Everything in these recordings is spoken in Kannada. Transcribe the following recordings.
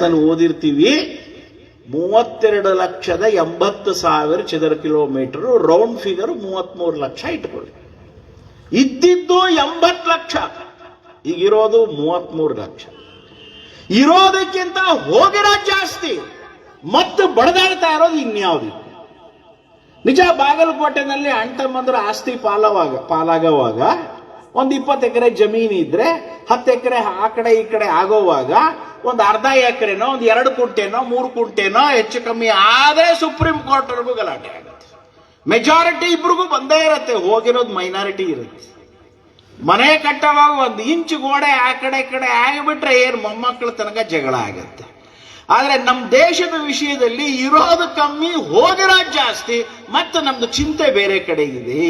ಓದಿರ್ತೀವಿ. ಮೂವತ್ತೆರಡು ಲಕ್ಷದ ಎಂಬತ್ತು ಸಾವಿರ ಚದರ ಕಿಲೋಮೀಟರ್ ರೌಂಡ್ ಫಿಗರ್ ಮೂವತ್ಮೂರು ಲಕ್ಷ ಇಟ್ಕೊಳ್ಳಿ. ಇದ್ದಿದ್ದು ಎಂಬತ್ತು ಲಕ್ಷ. ಈಗಿರೋದು ಮೂವತ್ಮೂರು ಲಕ್ಷ. ಇರೋದಕ್ಕಿಂತ ಹೋಗಿರೋ ಜಾಸ್ತಿ, ಮತ್ತು ಬಡದಾಡ್ತಾ ಇರೋದು ಇನ್ಯಾವುದು ನಿಜ ಬಾಗಲಕೋಟೆನಲ್ಲಿ ಅಣ್ತಮ್ಮಂದ್ರ ಆಸ್ತಿ ಪಾಲವಾಗ, ಪಾಲಾಗವಾಗ ಒಂದು ಇಪ್ಪತ್ತು ಎಕರೆ ಜಮೀನು ಇದ್ರೆ ಹತ್ತು ಎಕರೆ ಆ ಕಡೆ ಈ ಕಡೆ ಆಗೋವಾಗ ಒಂದು ಅರ್ಧ ಎಕರೆನೋ, ಒಂದು ಎರಡು ಕುಂಟೆನೋ, ಮೂರು ಕುಂಟೆನೋ ಹೆಚ್ಚು ಕಮ್ಮಿ ಆದರೆ ಸುಪ್ರೀಂ ಕೋರ್ಟ್ವರೆಗೂ ಗಲಾಟೆ ಆಗುತ್ತೆ. ಮೆಜಾರಿಟಿ ಇಬ್ರಿಗೂ ಬಂದೇ ಇರುತ್ತೆ, ಹೋಗಿರೋದು ಮೈನಾರಿಟಿ ಇರುತ್ತೆ. ಮನೆ ಕಟ್ಟವಾಗ ಒಂದು ಇಂಚು ಗೋಡೆ ಆ ಕಡೆ ಕಡೆ ಆಗಿಬಿಟ್ರೆ ಏನು ಮೊಮ್ಮಕ್ಕಳ ತನಕ ಜಗಳ ಆಗುತ್ತೆ. ಆದರೆ ನಮ್ಮ ದೇಶದ ವಿಷಯದಲ್ಲಿ ಇರೋದು ಕಮ್ಮಿ ಹೋಗಿರೋದು ಜಾಸ್ತಿ, ಮತ್ತು ನಮ್ಮದು ಚಿಂತೆ ಬೇರೆ ಕಡೆ ಇದೆ.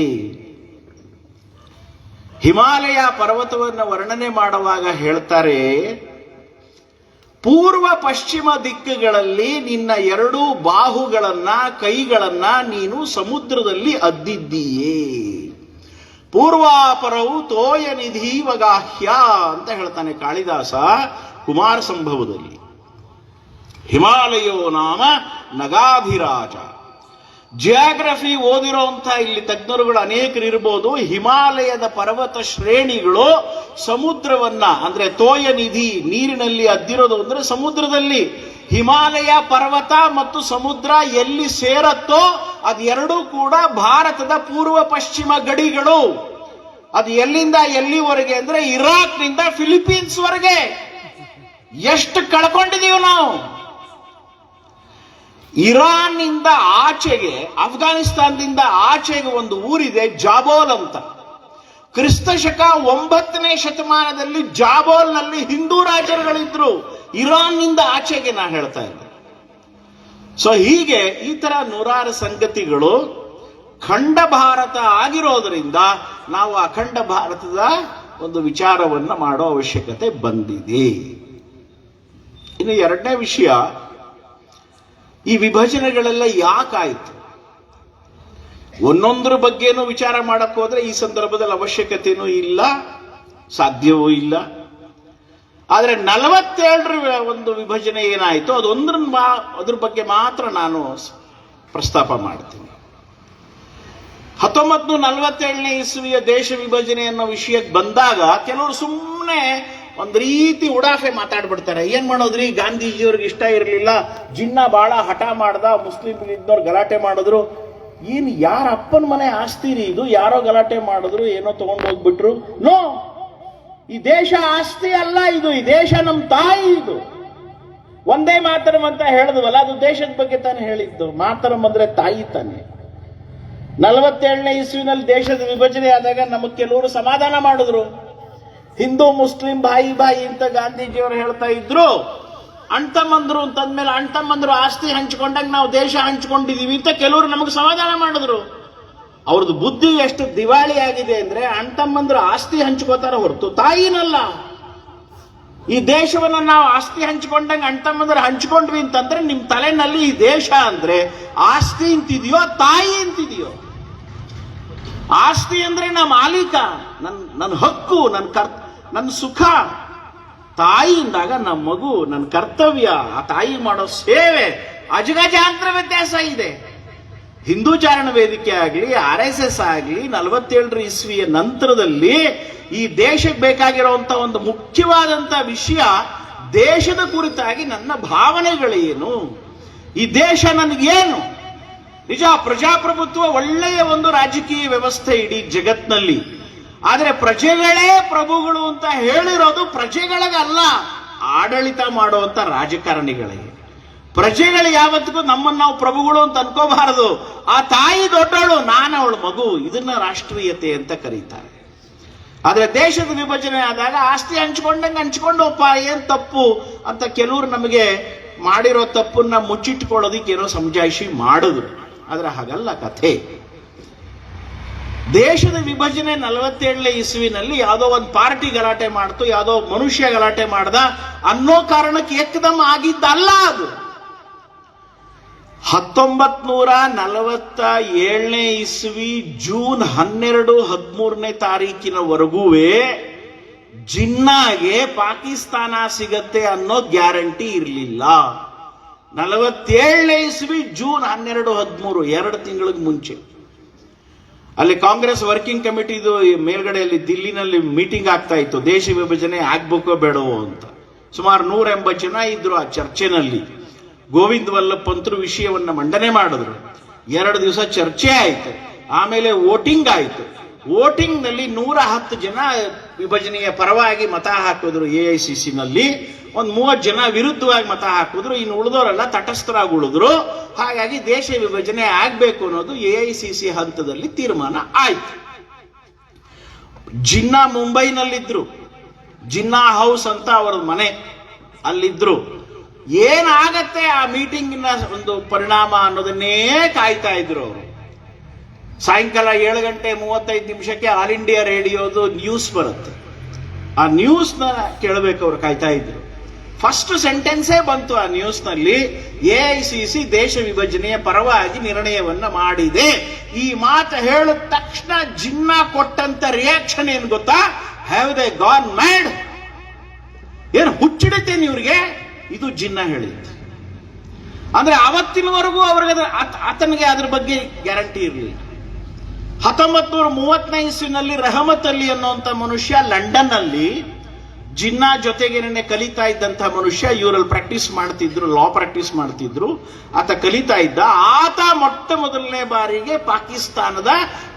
ಹಿಮಾಲಯ ಪರ್ವತವನ್ನು ವರ್ಣನೆ ಮಾಡುವಾಗ ಹೇಳ್ತಾರೆ ಪೂರ್ವ ಪಶ್ಚಿಮ ದಿಕ್ಕುಗಳಲ್ಲಿ ನಿನ್ನ ಎರಡು ಬಾಹುಗಳನ್ನ, ಕೈಗಳನ್ನ ನೀನು ಸಮುದ್ರದಲ್ಲಿ ಅದ್ದಿದ್ದೀಯೇ. ಪೂರ್ವಾಪರವು ತೋಯ ನಿಧೀವಗಾಹ್ಯ ಅಂತ ಹೇಳ್ತಾನೆ ಕಾಳಿದಾಸ ಕುಮಾರ ಸಂಭವದಲ್ಲಿ ಹಿಮಾಲಯೋ ನಾಮ ನಗಾಧಿರಾಜ. ಜಿಯಾಗ್ರಫಿ ಓದಿರೋಂಥ ಇಲ್ಲಿ ತಜ್ಞರುಗಳು ಅನೇಕರು ಇರ್ಬೋದು ಹಿಮಾಲಯದ ಪರ್ವತ ಶ್ರೇಣಿಗಳು ಸಮುದ್ರವನ್ನ, ಅಂದ್ರೆ ತೋಯ ನಿಧಿ ನೀರಿನಲ್ಲಿ ಅದ್ದಿರೋದು ಅಂದ್ರೆ ಸಮುದ್ರದಲ್ಲಿ. ಹಿಮಾಲಯ ಪರ್ವತ ಮತ್ತು ಸಮುದ್ರ ಎಲ್ಲಿ ಸೇರತ್ತೋ ಅದೆರಡೂ ಕೂಡ ಭಾರತದ ಪೂರ್ವ ಪಶ್ಚಿಮ ಗಡಿಗಳು. ಅದು ಎಲ್ಲಿಂದ ಎಲ್ಲಿವರೆಗೆ ಅಂದ್ರೆ ಇರಾಕ್ನಿಂದ ಫಿಲಿಪೀನ್ಸ್ ವರೆಗೆ ಎಷ್ಟು ಕಳ್ಕೊಂಡಿದೀವಿ ನಾವು. ಇರಾನ್ನಿಂದ ಆಚೆಗೆ ಅಫ್ಘಾನಿಸ್ತಾನದಿಂದ ಆಚೆಗೆ ಒಂದು ಊರಿದೆ ಜಾಬೋಲ್ ಅಂತ. ಕ್ರಿಸ್ತ ಶಕ ಒಂಬತ್ತನೇ ಶತಮಾನದಲ್ಲಿ ಜಾಬೋಲ್ನಲ್ಲಿ ಹಿಂದೂ ರಾಜರುಗಳಿದ್ರು. ಇರಾನ್ನಿಂದ ಆಚೆಗೆ ನಾ ಹೇಳ್ತಾ ಇದ್ದೆ. ಸೊ ಹೀಗೆ ಈ ತರ ನೂರಾರು ಸಂಗತಿಗಳು ಖಂಡ ಭಾರತ ಆಗಿರೋದ್ರಿಂದ ನಾವು ಅಖಂಡ ಭಾರತದ ಒಂದು ವಿಚಾರವನ್ನ ಮಾಡೋ ಅವಶ್ಯಕತೆ ಬಂದಿದೆ. ಇನ್ನು ಎರಡನೇ ವಿಷಯ ಈ ವಿಭಜನೆಗಳೆಲ್ಲ ಯಾಕಾಯಿತು? ಒಂದೊಂದ್ರ ಬಗ್ಗೆನೂ ವಿಚಾರ ಮಾಡಕ್ ಹೋದ್ರೆ ಈ ಸಂದರ್ಭದಲ್ಲಿ ಅವಶ್ಯಕತೆನೂ ಇಲ್ಲ, ಸಾಧ್ಯವೂ ಇಲ್ಲ. ಆದ್ರೆ ನಲವತ್ತೆರಡರ ಒಂದು ವಿಭಜನೆ ಏನಾಯಿತು ಅದೊಂದ್ರ ಅದ್ರ ಬಗ್ಗೆ ಮಾತ್ರ ನಾನು ಪ್ರಸ್ತಾಪ ಮಾಡ್ತೀನಿ. ಹತ್ತೊಂಬತ್ತು ನಲವತ್ತೇಳನೇ ಇಸ್ವಿಯ ದೇಶ ವಿಭಜನೆ ಅನ್ನೋ ವಿಷಯಕ್ಕೆ ಬಂದಾಗ ಕೆಲವರು ಸುಮ್ಮನೆ ಒಂದ್ ರೀತಿ ಉಡಾಫೆ ಮಾತಾಡ್ಬಿಡ್ತಾರೆ. ಏನು ಮಾಡೋದ್ರಿ? ಗಾಂಧೀಜಿಯವ್ರಿಗೆ ಇಷ್ಟ ಇರಲಿಲ್ಲ. ಜಿನ್ನ ಭಾಳ ಹಠ ಮಾಡ್ದ ಮುಸ್ಲಿಂ ಇದ್ದವ್ರು ಗಲಾಟೆ ಮಾಡಿದ್ರು. ಏನು ಯಾರ ಅಪ್ಪನ ಮನೆ ಆಸ್ತಿ ರೀ ಇದು? ಯಾರೋ ಗಲಾಟೆ ಮಾಡಿದ್ರು, ಏನೋ ತಗೊಂಡು ಹೋಗ್ಬಿಟ್ರು. ನೋ! ಈ ದೇಶ ಆಸ್ತಿ ಅಲ್ಲ ಇದು. ಈ ದೇಶ ನಮ್ಮ ತಾಯಿ ಇದು. ಒಂದೇ ಮಾತರಂ ಅಂತ ಹೇಳಿದ್ವಲ್ಲ, ಅದು ದೇಶದ ಬಗ್ಗೆ ತಾನೇ ಹೇಳಿದ್ದು. ಮಾತರಂ ಅಂದ್ರೆ ತಾಯಿ ತಾನೆ. ನಲವತ್ತೇಳನೇ ಇಸ್ವಿನಲ್ಲಿ ದೇಶದ ವಿಭಜನೆ ಆದಾಗ ನಮಗೆ ಕೆಲವರು ಸಮಾಧಾನ ಮಾಡಿದ್ರು. ಹಿಂದೂ ಮುಸ್ಲಿಂ ಬಾಯಿ ಬಾಯಿ ಅಂತ ಗಾಂಧೀಜಿಯವರು ಹೇಳ್ತಾ ಇದ್ರು. ಅಣ್ತಮ್ಮಂದ್ರು ಅಂತಂದ್ಮೇಲೆ ಅಣ್ತಮ್ಮಂದ್ರು ಆಸ್ತಿ ಹಂಚ್ಕೊಂಡಾಗ ನಾವು ದೇಶ ಹಂಚ್ಕೊಂಡಿದೀವಿ ಅಂತ ಕೆಲವರು ನಮಗೆ ಸಮಾಧಾನ ಮಾಡಿದ್ರು. ಅವ್ರದ್ದು ಬುದ್ಧಿ ಎಷ್ಟು ದಿವಾಳಿ ಆಗಿದೆ ಅಂದ್ರೆ ಅಣ್ತಮ್ಮಂದ್ರು ಆಸ್ತಿ ಹಂಚ್ಕೋತಾರ ಹೊರತು ತಾಯಿನಲ್ಲ. ಈ ದೇಶವನ್ನ ನಾವು ಆಸ್ತಿ ಹಂಚ್ಕೊಂಡಂಗೆ ಅಣ್ತಮ್ಮಂದ್ರೆ ಹಂಚ್ಕೊಂಡ್ವಿ ಅಂತಂದ್ರೆ ನಿಮ್ಮ ತಲೆನಲ್ಲಿ ಈ ದೇಶ ಅಂದ್ರೆ ಆಸ್ತಿ ಅಂತಿದೆಯೋ ತಾಯಿ ಅಂತಿದೆಯೋ. ಆಸ್ತಿ ಅಂದ್ರೆ ನಾ ಮಾಲೀಕ ನನ್ನ ನನ್ನ ಹಕ್ಕು ನನ್ನ ಕರ್ ನನ್ನ ಸುಖ. ತಾಯಿಯಿಂದಾಗ ನಮ್ಮ ಮಗು ನನ್ನ ಕರ್ತವ್ಯ, ಆ ತಾಯಿ ಮಾಡೋ ಸೇವೆ ಅಜಗಜಾಂತರ ವ್ಯತ್ಯಾಸ ಇದೆ. ಹಿಂದೂ ಚಾರಣ ವೇದಿಕೆ ಆಗಲಿ, ಆರ್ ಎಸ್ ಎಸ್ ಆಗಲಿ, ನಲವತ್ತೇಳರ ಇಸ್ವಿಯ ನಂತರದಲ್ಲಿ ಈ ದೇಶಕ್ಕೆ ಬೇಕಾಗಿರುವಂತ ಒಂದು ಮುಖ್ಯವಾದಂತ ವಿಷಯ, ದೇಶದ ಕುರಿತಾಗಿ ನನ್ನ ಭಾವನೆಗಳೇನು? ಈ ದೇಶ ನನಗೇನು? ನಿಜ, ಪ್ರಜಾಪ್ರಭುತ್ವ ಒಳ್ಳೆಯ ಒಂದು ರಾಜಕೀಯ ವ್ಯವಸ್ಥೆ ಇಡೀ ಜಗತ್ನಲ್ಲಿ. ಆದರೆ ಪ್ರಜೆಗಳೇ ಪ್ರಭುಗಳು ಅಂತ ಹೇಳಿರೋದು ಪ್ರಜೆಗಳಿಗಲ್ಲ ಆಡಳಿತ ಮಾಡುವಂತ ರಾಜಕಾರಣಿಗಳಿಗೆ ಪ್ರಜೆಗಳು ಯಾವತ್ತಿಗೂ ನಮ್ಮನ್ನು ನಾವು ಪ್ರಭುಗಳು ಅಂತ ಅನ್ಕೋಬಾರದು. ಆ ತಾಯಿ ದೊಡ್ಡವಳು, ನಾನು ಅವಳ ಮಗು, ಇದನ್ನ ರಾಷ್ಟ್ರೀಯತೆ ಅಂತ ಕರೀತಾರೆ. ಆದರೆ ದೇಶದ ವಿಭಜನೆ ಆದಾಗ ಆಸ್ತಿ ಹಂಚ್ಕೊಂಡಂಗೆ ಹಂಚ್ಕೊಂಡಪ್ಪ ಏನು ತಪ್ಪು? ಅಂತ ಕೆಲವರು ನಮಗೆ ಮಾಡಿರೋ ತಪ್ಪನ್ನ ಮುಚ್ಚಿಟ್ಕೊಳ್ಳೋದಿಕ್ಕೆ ಏನೋ ಸಮಜಾಯಿಷಿ ಮಾಡಿದ್ರು. ಆದ್ರೆ ಹಾಗಲ್ಲ ಕಥೆ. ದೇಶದ ವಿಭಜನೆ ನಲವತ್ತೇಳನೇ ಇಸುವಿನಲ್ಲಿ ಯಾವುದೋ ಒಂದು ಪಾರ್ಟಿ ಗಲಾಟೆ ಮಾಡ್ತು, ಯಾವುದೋ ಮನುಷ್ಯ ಗಲಾಟೆ ಮಾಡ್ದ, ಅನ್ನೋ ಕಾರಣಕ್ಕೆ ಏಕದಮ್ ಆಗಿದ್ದಲ್ಲ ಅದು. ಹತ್ತೊಂಬತ್ ನೂರ ನಲವತ್ತ ಏಳನೇ ಇಸ್ವಿ ಜೂನ್ ಹನ್ನೆರಡು ಹದಿಮೂರನೇ ತಾರೀಕಿನವರೆಗೂ ಜಿನ್ನಾಗೆ ಪಾಕಿಸ್ತಾನ ಸಿಗತ್ತೆ ಅನ್ನೋ ಗ್ಯಾರಂಟಿ ಇರಲಿಲ್ಲ. ನಲವತ್ತೇಳನೇ ಇಸ್ವಿ ಜೂನ್ ಹನ್ನೆರಡು ಹದಿಮೂರು, ಎರಡು ತಿಂಗಳಿಗೆ ಮುಂಚೆ. ಅಲ್ಲಿ ಕಾಂಗ್ರೆಸ್ ವರ್ಕಿಂಗ್ ಕಮಿಟಿದು ಮೇಲ್ಗಡೆಯಲ್ಲಿ ದಿಲ್ಲಿನಲ್ಲಿ ಮೀಟಿಂಗ್ ಆಗ್ತಾ ಇತ್ತು. ದೇಶ ವಿಭಜನೆ ಆಗ್ಬೇಕೋ ಬೇಡವೋ ಅಂತ. ಸುಮಾರು ನೂರ ಎಂಬತ್ತು ಜನ ಇದ್ರು ಆ ಚರ್ಚೆನಲ್ಲಿ. ಗೋವಿಂದ್ ವಲ್ಲಭ್ ವಿಷಯವನ್ನು ವಿಷಯವನ್ನ ಮಂಡನೆ ಮಾಡಿದ್ರು. ಎರಡು ದಿವಸ ಚರ್ಚೆ ಆಯಿತು. ಆಮೇಲೆ ವೋಟಿಂಗ್ ಆಯಿತು. ವೋಟಿಂಗ್ನಲ್ಲಿ ನೂರ ಹತ್ತು ಜನ ವಿಭಜನೆಯ ಪರವಾಗಿ ಮತ ಹಾಕಿದ್ರು ಎ ಐ ಸಿ ಸಿನಲ್ಲಿ. ಒಂದು ಮೂವತ್ತು ಜನ ವಿರುದ್ಧವಾಗಿ ಮತ ಹಾಕಿದ್ರು. ಇನ್ನು ಉಳಿದವರೆಲ್ಲ ತಟಸ್ಥರಾಗಿ ಉಳಿದ್ರು. ಹಾಗಾಗಿ ದೇಶ ವಿಭಜನೆ ಆಗಬೇಕು ಅನ್ನೋದು ಎ ಐ ಸಿ ಸಿ ಹಂತದಲ್ಲಿ ತೀರ್ಮಾನ ಆಯಿತು. ಜಿನ್ನಾ ಮುಂಬೈನಲ್ಲಿದ್ದರು ಜಿನ್ನಾ ಹೌಸ್ ಅಂತ ಅವರ ಮನೆ ಅಲ್ಲಿದ್ದರು ಏನಾಗತ್ತೆ ಆ ಮೀಟಿಂಗಿನ ಒಂದು ಪರಿಣಾಮ ಅನ್ನೋದನ್ನೇ ಕಾಯ್ತಾ ಇದ್ರು ಅವರು. ಸಾಯಂಕಾಲ ಏಳು ಗಂಟೆ ಮೂವತ್ತೈದು ನಿಮಿಷಕ್ಕೆ ಆಲ್ ಇಂಡಿಯಾ ರೇಡಿಯೋದು ನ್ಯೂಸ್ ಬರುತ್ತೆ. ಆ ನ್ಯೂಸ್ನ ಕೇಳಬೇಕು ಅವ್ರು ಕಾಯ್ತಾ ಇದ್ರು. ಫಸ್ಟ್ ಸೆಂಟೆನ್ಸೇ ಬಂತು ಆ ನ್ಯೂಸ್ನಲ್ಲಿ, ಎ ಐ ಸಿ ಸಿ ದೇಶ ವಿಭಜನೆಯ ಪರವಾಗಿ ನಿರ್ಣಯವನ್ನ ಮಾಡಿದೆ. ಈ ಮಾತು ಹೇಳಿದ ತಕ್ಷಣ ಜಿನ್ನ ಕೊಟ್ಟಂತ ರಿಯಾಕ್ಷನ್ ಏನು ಗೊತ್ತಾ? ಹ್ಯಾವ್ ದೇ ಗಾನ್ ಮ್ಯಾಡ್ ಏನು ಹುಚ್ಚಿಡುತ್ತೇನೆ ಇವ್ರಿಗೆ? ಇದು ಜಿನ್ನ ಹೇಳಿದ್ದು. ಅಂದ್ರೆ ಅವತ್ತಿನವರೆಗೂ ಅವ್ರಿಗೆ ಆತನಿಗೆ ಅದ್ರ ಬಗ್ಗೆ ಗ್ಯಾರಂಟಿ ಇರಲಿಲ್ಲ. ಹತ್ತೊಂಬತ್ ನೂರ ಮೂವತ್ತನೇ ಇಸ್ವಿನಲ್ಲಿ ರಹಮತ್ ಅಲಿ ಅನ್ನುವಂಥ ಮನುಷ್ಯ ಲಂಡನ್ ಅಲ್ಲಿ ಜಿನ್ನಾ ಜೊತೆಗೇನೆ ಕಲಿತಾ ಇದ್ದಂಥ ಮನುಷ್ಯ ಇವರಲ್ಲಿ ಪ್ರಾಕ್ಟೀಸ್ ಮಾಡ್ತಿದ್ರು ಲಾ ಪ್ರಾಕ್ಟೀಸ್ ಮಾಡ್ತಿದ್ರು. ಆತ ಕಲಿತಾ ಇದ್ದ. ಆತ ಮೊಟ್ಟ ಮೊದಲನೇ ಬಾರಿಗೆ ಪಾಕಿಸ್ತಾನದ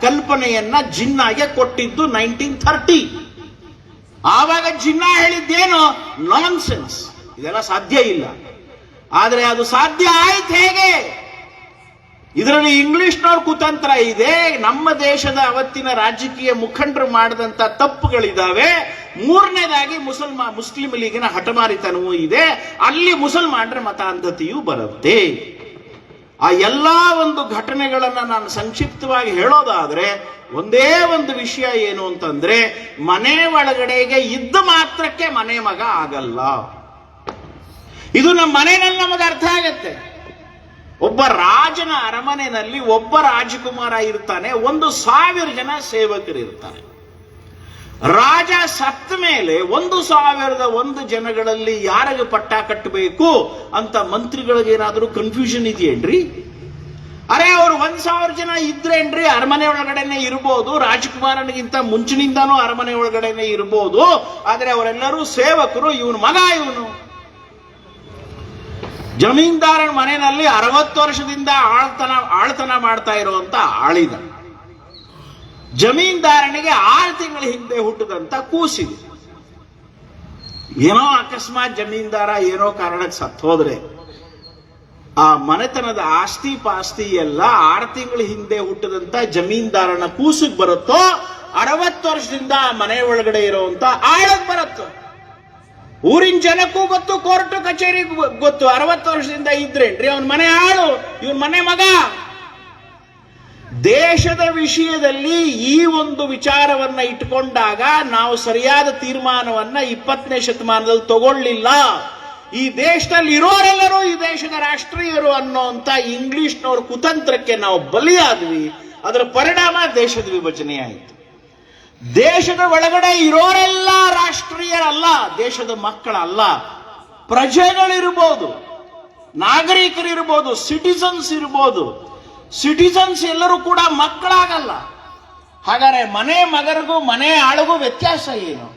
ಕಲ್ಪನೆಯನ್ನ ಜಿನ್ನಾಗೆ ಕೊಟ್ಟಿದ್ದು ನೈನ್ಟೀನ್ ಥರ್ಟಿ. ಆವಾಗ ಜಿನ್ನಾ ಹೇಳಿದ್ದೇನು? ನಾನ್ ಸೆನ್ಸ್ ಇದೆಲ್ಲ ಸಾಧ್ಯ ಇಲ್ಲ. ಆದರೆ ಅದು ಸಾಧ್ಯ ಆಯ್ತು ಹೇಗೆ? ಇದರಲ್ಲಿ ಇಂಗ್ಲಿಷ್ನವ್ರ ಕುತಂತ್ರ ಇದೆ. ನಮ್ಮ ದೇಶದ ಅವತ್ತಿನ ರಾಜಕೀಯ ಮುಖಂಡರು ಮಾಡಿದಂತ ತಪ್ಪುಗಳಿದ್ದಾವೆ ಮೂರನೇದಾಗಿ ಮುಸಲ್ಮಾ, ಮುಸ್ಲಿಂ ಲೀಗಿನ ಹಠಮಾರಿತನವೂ ಇದೆ. ಅಲ್ಲಿ ಮುಸಲ್ಮಾನರ ಮತಾಂಧತೆಯೂ ಬರುತ್ತೆ. ಆ ಎಲ್ಲಾ ಒಂದು ಘಟನೆಗಳನ್ನು ನಾನು ಸಂಕ್ಷಿಪ್ತವಾಗಿ ಹೇಳೋದಾದ್ರೆ, ಒಂದೇ ಒಂದು ವಿಷಯ ಏನು ಅಂತಂದ್ರೆ, ಮನೆ ಒಳಗಡೆಗೆ ಇದ್ದ ಮಾತ್ರಕ್ಕೆ ಮನೆ ಮಗ ಆಗಲ್ಲ. ಇದು ನಮ್ಮ ಮನೆಯಲ್ಲಿ ನಮಗೆ ಅರ್ಥ ಆಗತ್ತೆ. ಒಬ್ಬ ರಾಜನ ಅರಮನೆಯಲ್ಲಿ ಒಬ್ಬ ರಾಜಕುಮಾರ ಇರ್ತಾನೆ, ಒಂದು ಸಾವಿರ ಜನ ಸೇವಕರು ಇರ್ತಾರೆ. ರಾಜ ಸತ್ತ ಮೇಲೆ ಒಂದು ಸಾವಿರದ ಒಂದು ಜನಗಳಲ್ಲಿ ಯಾರಿಗೆ ಪಟ್ಟ ಕಟ್ಟಬೇಕು ಅಂತ ಮಂತ್ರಿಗಳಿಗೆ ಏನಾದರೂ ಕನ್ಫ್ಯೂಷನ್ ಇದೆಯೇನ್ರಿ? ಅರೆ, ಅವ್ರು ಒಂದ್ ಸಾವಿರ ಜನ ಇದ್ರೇನ್ರಿ ಅರಮನೆ ಒಳಗಡೆನೆ ಇರ್ಬೋದು, ರಾಜಕುಮಾರನಿಗಿಂತ ಮುಂಚಿನಿಂದಾನೂ ಅರಮನೆ ಒಳಗಡೆನೆ ಇರ್ಬೋದು, ಆದ್ರೆ ಅವರೆಲ್ಲರೂ ಸೇವಕರು, ಇವನು ಮಗ ಇವನು. ಜಮೀನ್ದಾರನ ಮನೆಯಲ್ಲಿ ಅರವತ್ತು ವರ್ಷದಿಂದ ಆಳ್ತನ ಆಳ್ತನ ಮಾಡ್ತಾ ಇರುವಂತ ಆಳಿದ. ಜಮೀನ್ದಾರನಿಗೆ ಆರು ತಿಂಗಳ ಹಿಂದೆ ಹುಟ್ಟದಂತ ಕೂಸಿದೆ ಏನೋ ಅಕಸ್ಮಾತ್ ಜಮೀನ್ದಾರ ಏನೋ ಕಾರಣಕ್ಕೆ ಸತ್ತು ಹೋದ್ರೆ ಆ ಮನೆತನದ ಆಸ್ತಿ ಪಾಸ್ತಿ ಎಲ್ಲ ಆರು ತಿಂಗಳ ಹಿಂದೆ ಹುಟ್ಟದಂತ ಜಮೀನ್ದಾರನ ಕೂಸಿಗೆ ಬರುತ್ತೋ, ಅರವತ್ತು ವರ್ಷದಿಂದ ಆ ಮನೆ ಒಳಗಡೆ ಇರುವಂತ ಆಳಕ್ ಬರುತ್ತೋ. ಊರಿನ ಜನಕ್ಕೂ ಗೊತ್ತು, ಕೋರ್ಟ್ ಕಚೇರಿಗೂ ಗೊತ್ತು. ಅರವತ್ತು ವರ್ಷದಿಂದ ಇದ್ರೇನ್ರಿ ಅವನ ಮನೆ ಆಳು, ಇವನ್ ಮನೆ ಮಗ. ದೇಶದ ವಿಷಯದಲ್ಲಿ ಈ ಒಂದು ವಿಚಾರವನ್ನ ಇಟ್ಕೊಂಡಾಗ ನಾವು ಸರಿಯಾದ ತೀರ್ಮಾನವನ್ನ ಇಪ್ಪತ್ತನೇ ಶತಮಾನದಲ್ಲಿ ತಗೊಳ್ಳಿಲ್ಲ. ಈ ದೇಶದಲ್ಲಿ ಇರೋರೆಲ್ಲರೂ ಈ ದೇಶದ ರಾಷ್ಟ್ರೀಯರು ಅನ್ನೋಂತ ಇಂಗ್ಲಿಷ್ನವ್ರ ಕುತಂತ್ರಕ್ಕೆ ನಾವು ಬಲಿಯಾದ್ವಿ. ಅದರ ಪರಿಣಾಮ ದೇಶದ ವಿಭಜನೆ ಆಯಿತು. ದೇಶದ ಒಳಗಡೆ ಇರೋರೆಲ್ಲ ರಾಷ್ಟ್ರೀಯರಲ್ಲ, ದೇಶದ ಮಕ್ಕಳಲ್ಲ. ಪ್ರಜೆಗಳಿರ್ಬೋದು, ನಾಗರಿಕರಿರ್ಬೋದು ಸಿಟಿಸನ್ಸ್ ಇರ್ಬೋದು. ಸಿಟಿಸನ್ಸ್ ಎಲ್ಲರೂ ಕೂಡ ಮಕ್ಕಳಾಗಲ್ಲ. ಹಾಗಾದ್ರೆ ಮನೆ ಮಗರಿಗೂ ಮನೆ ಆಳಿಗೂ ವ್ಯತ್ಯಾಸ ಏನು?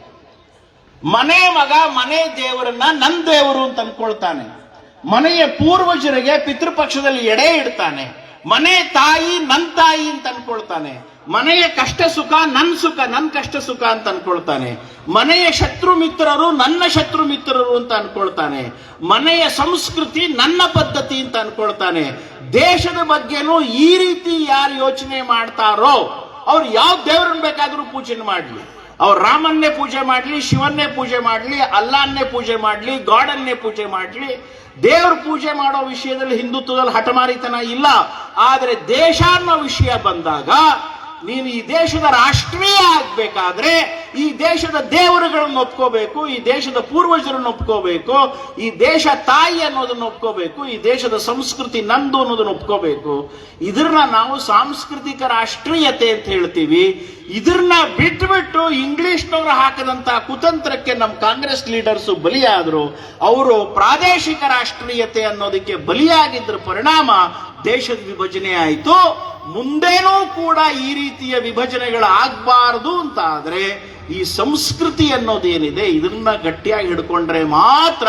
ಮನೆ ಮಗ, ಮನೆ ದೇವರನ್ನ ನನ್ನ ದೇವರು ಅಂತ ಅಂದ್ಕೊಳ್ತಾನೆ ಮನೆಯ ಪೂರ್ವಜರಿಗೆ ಪಿತೃಪಕ್ಷದಲ್ಲಿ ಎಡೆ ಇಡ್ತಾನೆ. ಮನೆ ತಾಯಿ ನನ್ನ ತಾಯಿ ಅಂತ ಅನ್ಕೊಳ್ತಾನೆ. ಮನೆಯ ಕಷ್ಟ ಸುಖ ನನ್ನ ಸುಖ ನನ್ನ ಕಷ್ಟ ಸುಖ ಅಂತ ಅನ್ಕೊಳ್ತಾನೆ. ಮನೆಯ ಶತ್ರು ಮಿತ್ರರು ನನ್ನ ಶತ್ರು ಮಿತ್ರರು ಅಂತ ಅನ್ಕೊಳ್ತಾನೆ. ಮನೆಯ ಸಂಸ್ಕೃತಿ ನನ್ನ ಪದ್ಧತಿ ಅಂತ ಅನ್ಕೊಳ್ತಾನೆ. ದೇಶದ ಬಗ್ಗೆನೂ ಈ ರೀತಿ ಯಾರು ಯೋಚನೆ ಮಾಡ್ತಾರೋ, ಅವ್ರು ಯಾವ ದೇವರನ್ನ ಬೇಕಾದರೂ ಪೂಜೆ ಮಾಡ್ಲಿ. ಅವ್ರು ರಾಮನ್ನೇ ಪೂಜೆ ಮಾಡ್ಲಿ, ಶಿವನ್ನೇ ಪೂಜೆ ಮಾಡ್ಲಿ, ಅಲ್ಲಾನ್ನೇ ಪೂಜೆ ಮಾಡ್ಲಿ, ಗಾಡನ್ನೇ ಪೂಜೆ ಮಾಡ್ಲಿ. ದೇವ್ರ ಪೂಜೆ ಮಾಡೋ ವಿಷಯದಲ್ಲಿ ಹಿಂದುತ್ವದಲ್ಲಿ ಹಠಮಾರಿತನ ಇಲ್ಲ. ಆದರೆ ದೇಶ ಅನ್ನೋ ವಿಷಯ ಬಂದಾಗ ನೀನು ಈ ದೇಶದ ರಾಷ್ಟ್ರೀಯ ಆಗ್ಬೇಕಾದ್ರೆ ಈ ದೇಶದ ದೇವರುಗಳನ್ನು ಒಪ್ಕೋಬೇಕು, ಈ ದೇಶದ ಪೂರ್ವಜರನ್ನು ಒಪ್ಕೋಬೇಕು, ಈ ದೇಶ ತಾಯಿ ಅನ್ನೋದನ್ನು ಒಪ್ಕೋಬೇಕು, ಈ ದೇಶದ ಸಂಸ್ಕೃತಿ ನಂದು ಅನ್ನೋದನ್ನ ಒಪ್ಕೋಬೇಕು. ಇದನ್ನ ನಾವು ಸಾಂಸ್ಕೃತಿಕ ರಾಷ್ಟ್ರೀಯತೆ ಅಂತ ಹೇಳ್ತೀವಿ. ಇದನ್ನ ಬಿಟ್ಬಿಟ್ಟು ಇಂಗ್ಲಿಷ್ನವರು ಹಾಕದಂತ ಕುತಂತ್ರಕ್ಕೆ ನಮ್ಮ ಕಾಂಗ್ರೆಸ್ ಲೀಡರ್ಸ್ ಬಲಿಯಾದ್ರು, ಅವರು ಪ್ರಾದೇಶಿಕ ರಾಷ್ಟ್ರೀಯತೆ ಅನ್ನೋದಕ್ಕೆ ಬಲಿಯಾಗಿದ್ರ ಪರಿಣಾಮ ದೇಶದ ವಿಭಜನೆ ಆಯಿತು. ಮುಂದೇನೂ ಕೂಡ ಈ ರೀತಿಯ ವಿಭಜನೆಗಳು ಆಗಬಾರದು ಅಂತ ಆದ್ರೆ ಈ ಸಂಸ್ಕೃತಿ ಅನ್ನೋದೇನಿದೆ ಇದನ್ನ ಗಟ್ಟಿಯಾಗಿ ಹಿಡ್ಕೊಂಡ್ರೆ ಮಾತ್ರ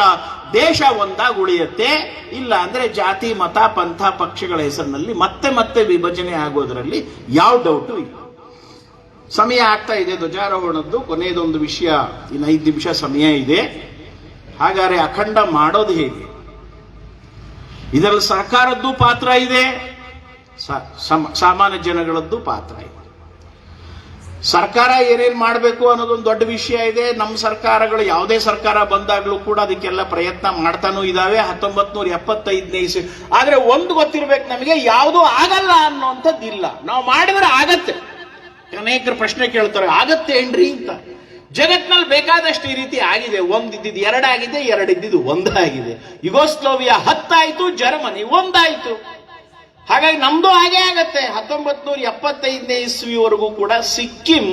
ದೇಶ ಒಂದಾಗಿ ಉಳಿಯುತ್ತೆ. ಇಲ್ಲ ಅಂದ್ರೆ ಜಾತಿ, ಮತ, ಪಂಥ, ಪಕ್ಷಗಳ ಹೆಸರಿನಲ್ಲಿ ಮತ್ತೆ ಮತ್ತೆ ವಿಭಜನೆ ಆಗೋದ್ರಲ್ಲಿ ಯಾವ ಡೌಟು ಇಲ್ಲ. ಸಮಯ ಆಗ್ತಾ ಇದೆ, ಧ್ವಜಾರೋಹಣದ್ದು. ಕೊನೆಯದೊಂದು ವಿಷಯ, ಇನ್ನು ಐದು ನಿಮಿಷ ಸಮಯ ಇದೆ. ಹಾಗಾದ್ರೆ ಅಖಂಡ ಮಾಡೋದು ಹೇಗೆ? ಇದರಲ್ಲಿ ಸರ್ಕಾರದ್ದು ಪಾತ್ರ ಇದೆ ಸಾಮಾನ್ಯ ಜನಗಳದ್ದು ಪಾತ್ರ ಇದೆ. ಸರ್ಕಾರ ಏನೇನ್ ಮಾಡಬೇಕು ಅನ್ನೋದೊಂದು ದೊಡ್ಡ ವಿಷಯ ಇದೆ. ನಮ್ಮ ಸರ್ಕಾರಗಳು ಯಾವುದೇ ಸರ್ಕಾರ ಬಂದಾಗಲೂ ಕೂಡ ಅದಕ್ಕೆಲ್ಲ ಪ್ರಯತ್ನ ಮಾಡ್ತಾನೂ ಇದಾವೆ. ಹತ್ತೊಂಬತ್ತು ನೂರ ಎಪ್ಪತ್ತೈದನೇ ಇಸ್ವಿ. ಆದರೆ ಒಂದು ಗೊತ್ತಿರ್ಬೇಕು ನಮಗೆ, ಯಾವುದೂ ಆಗಲ್ಲ ಅನ್ನೋಂಥದ್ದಿಲ್ಲ. ನಾವು ಮಾಡಿದ್ರೆ ಆಗತ್ತೆ. ಅನೇಕರು ಪ್ರಶ್ನೆ ಕೇಳ್ತಾರೆ, ಆಗತ್ತೆ ಏನ್ರಿ ಅಂತ. ಜಗತ್ನಲ್ಲಿ ಬೇಕಾದಷ್ಟು ಈ ರೀತಿ ಆಗಿದೆ. ಒಂದಿದ್ದು ಎರಡಾಗಿದೆ ಎರಡಿದ್ದು ಒಂದಾಗಿದೆ ಯುಗೋಸ್ಲೋವಿಯಾ ಹತ್ತಾಯಿತು, ಜರ್ಮನಿ ಒಂದಾಯ್ತು. ಹಾಗಾಗಿ ನಮ್ದು ಹಾಗೆ ಆಗತ್ತೆ. ಹತ್ತೊಂಬತ್ ನೂರ ಎಪ್ಪತ್ತೈದನೇ ಇಸ್ವಿವರೆಗೂ ಕೂಡ ಸಿಕ್ಕಿಂ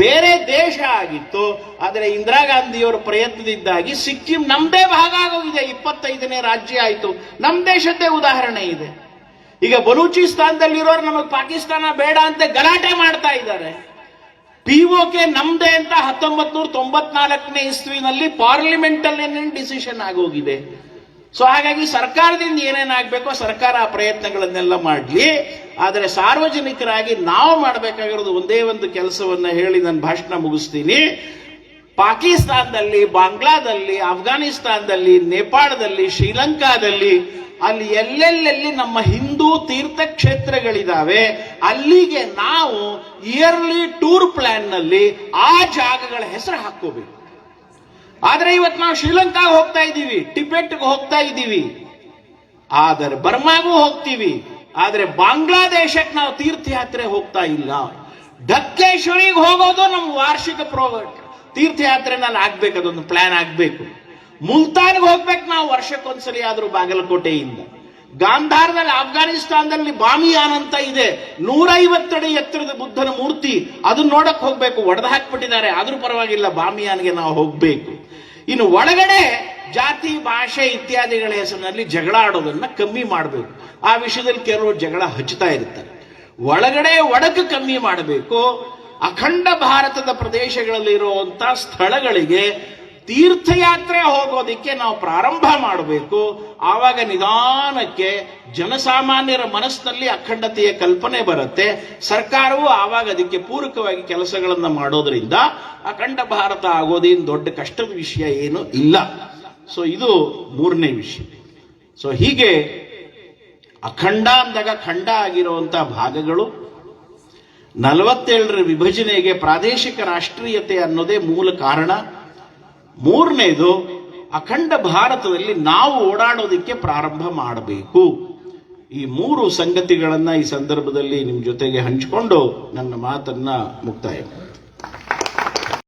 ಬೇರೆ ದೇಶ ಆಗಿತ್ತು. ಆದರೆ ಇಂದಿರಾ ಗಾಂಧಿಯವರ ಪ್ರಯತ್ನದಿಂದಾಗಿ ಸಿಕ್ಕಿಂ ನಮ್ದೇ ಭಾಗ ಆಗೋಗಿದೆ. ಇಪ್ಪತ್ತೈದನೇ ರಾಜ್ಯ ಆಯಿತು. ನಮ್ಮ ದೇಶದ್ದೇ ಉದಾಹರಣೆ ಇದೆ. ಈಗ ಬಲೂಚಿಸ್ತಾನದಲ್ಲಿರೋರು ನಮಗೆ ಪಾಕಿಸ್ತಾನ ಬೇಡ ಅಂತ ಗಲಾಟೆ ಮಾಡ್ತಾ ಇದ್ದಾರೆ. ಪಿ ಒ ಕೆ ನಮ್ದೇ ಅಂತ ಹತ್ತೊಂಬತ್ ನೂರ ತೊಂಬತ್ನಾಲ್ಕನೇ ಇಸ್ವಿನಲ್ಲಿ ಪಾರ್ಲಿಮೆಂಟಲ್ಲಿ ಡಿಸಿಷನ್ ಆಗೋಗಿದೆ? ಸೊ ಹಾಗಾಗಿ ಸರ್ಕಾರದಿಂದ ಏನೇನಾಗಬೇಕೋ ಸರ್ಕಾರ ಆ ಪ್ರಯತ್ನಗಳನ್ನೆಲ್ಲ ಮಾಡಲಿ. ಆದರೆ ಸಾರ್ವಜನಿಕರಾಗಿ ನಾವು ಮಾಡಬೇಕಾಗಿರೋದು ಒಂದೇ ಒಂದು ಕೆಲಸವನ್ನು ಹೇಳಿ ನನ್ನ ಭಾಷಣ ಮುಗಿಸ್ತೀನಿ. ಪಾಕಿಸ್ತಾನದಲ್ಲಿ, ಬಾಂಗ್ಲಾದಲ್ಲಿ ಅಫ್ಘಾನಿಸ್ತಾನದಲ್ಲಿ ನೇಪಾಳದಲ್ಲಿ, ಶ್ರೀಲಂಕಾದಲ್ಲಿ ಅಲ್ಲಿ ಎಲ್ಲೆಲ್ಲೆಲ್ಲಿ ನಮ್ಮ ಹಿಂದೂ ತೀರ್ಥಕ್ಷೇತ್ರಗಳಿದ್ದಾವೆ ಅಲ್ಲಿಗೆ ನಾವು ಇಯರ್ಲಿ ಟೂರ್ ಪ್ಲ್ಯಾನ್ನಲ್ಲಿ ಆ ಜಾಗಗಳ ಹೆಸರು ಹಾಕೋಬೇಕು ಆದ್ರೆ ಇವತ್ತು ನಾವು ಶ್ರೀಲಂಕಾಗೆ ಹೋಗ್ತಾ ಇದ್ದೀವಿ, ಟಿಬೆಟ್ಗೆ ಹೋಗ್ತಾ ಇದ್ದೀವಿ. ಆದರೆ ಬರ್ಮಾಗೂ ಹೋಗ್ತೀವಿ. ಆದರೆ ಬಾಂಗ್ಲಾದೇಶಕ್ಕೆ ನಾವು ತೀರ್ಥಯಾತ್ರೆ ಹೋಗ್ತಾ ಇಲ್ಲ. ಢಕ್ಕೇಶ್ವರಿಗೆ ಹೋಗೋದು ನಮ್ಮ ವಾರ್ಷಿಕ ಪ್ರೋ ನಾನು ಆಗ್ಬೇಕು, ಅದೊಂದು ಪ್ಲಾನ್ ಆಗ್ಬೇಕು. ಮುಲ್ತಾನ್ಗೆ ಹೋಗ್ಬೇಕು ನಾವು ವರ್ಷಕ್ಕೊಂದ್ಸಲಿ ಆದ್ರೂ ಬಾಗಲಕೋಟೆಯಿಂದ. ಗಾಂಧಾರದಲ್ಲಿ ಅಫ್ಘಾನಿಸ್ತಾನದಲ್ಲಿ ಬಾಮಿಯಾನ್ ಅಂತ ಇದೆ. ನೂರೈವತ್ತಡಿ ಎತ್ತರದ ಬುದ್ಧನ ಮೂರ್ತಿ, ಅದನ್ನ ನೋಡಕ್ ಹೋಗ್ಬೇಕು. ಒಡೆದು ಹಾಕ್ಬಿಟ್ಟಿದ್ದಾರೆ. ಆದ್ರೂ ಪರವಾಗಿಲ್ಲ, ಬಾಮಿಯಾನ್ಗೆ ನಾವು ಹೋಗ್ಬೇಕು. ಇನ್ನು ಒಳಗಡೆ ಜಾತಿ, ಭಾಷೆ ಇತ್ಯಾದಿಗಳ ಹೆಸರಿನಲ್ಲಿ ಜಗಳ ಆಡೋದನ್ನು ಕಮ್ಮಿ ಮಾಡಬೇಕು. ಆ ವಿಷಯದಲ್ಲಿ ಕೆಲವರು ಜಗಳ ಹಚ್ಚುತ್ತಾ ಇರುತ್ತಾರೆ. ಒಳಗಡೆ ಒಡಕು ಕಮ್ಮಿ ಮಾಡಬೇಕು. ಅಖಂಡ ಭಾರತದ ಪ್ರದೇಶಗಳಲ್ಲಿರುವಂಥ ಸ್ಥಳಗಳಿಗೆ ತೀರ್ಥಯಾತ್ರೆ ಹೋಗೋದಿಕ್ಕೆ ನಾವು ಪ್ರಾರಂಭ ಮಾಡಬೇಕು. ಆವಾಗ ನಿಧಾನಕ್ಕೆ ಜನಸಾಮಾನ್ಯರ ಮನಸ್ಸಿನಲ್ಲಿ ಅಖಂಡತೆಯ ಕಲ್ಪನೆ ಬರುತ್ತೆ. ಸರ್ಕಾರವು ಆವಾಗ ಅದಕ್ಕೆ ಪೂರಕವಾಗಿ ಕೆಲಸಗಳನ್ನು ಮಾಡೋದ್ರಿಂದ ಅಖಂಡ ಭಾರತ ಆಗೋದೇನು ದೊಡ್ಡ ಕಷ್ಟದ ವಿಷಯ ಏನು ಇಲ್ಲ. ಸೊ ಇದು ಮೂರನೇ ವಿಷಯ. ಸೊ ಹೀಗೆ ಅಖಂಡ ಅಂದಾಗ ಖಂಡ ಆಗಿರುವಂತ ಭಾಗಗಳು ನಲವತ್ತೇಳರ ವಿಭಜನೆಗೆ ಪ್ರಾದೇಶಿಕ ರಾಷ್ಟ್ರೀಯತೆ ಅನ್ನೋದೇ ಮೂಲ ಕಾರಣ. ಮೂರನೇದು, ಅಖಂಡ ಭಾರತದಲ್ಲಿ ನಾವು ಓಡಾಡೋದಕ್ಕೆ ಪ್ರಾರಂಭ ಮಾಡಬೇಕು ಈ ಮೂರು ಸಂಗತಿಗಳನ್ನು ಈ ಸಂದರ್ಭದಲ್ಲಿ ನಿಮ್ಮ ಜೊತೆಗೆ ಹಂಚಿಕೊಂಡು ನನ್ನ ಮಾತನ್ನು ಮುಕ್ತಾಯ.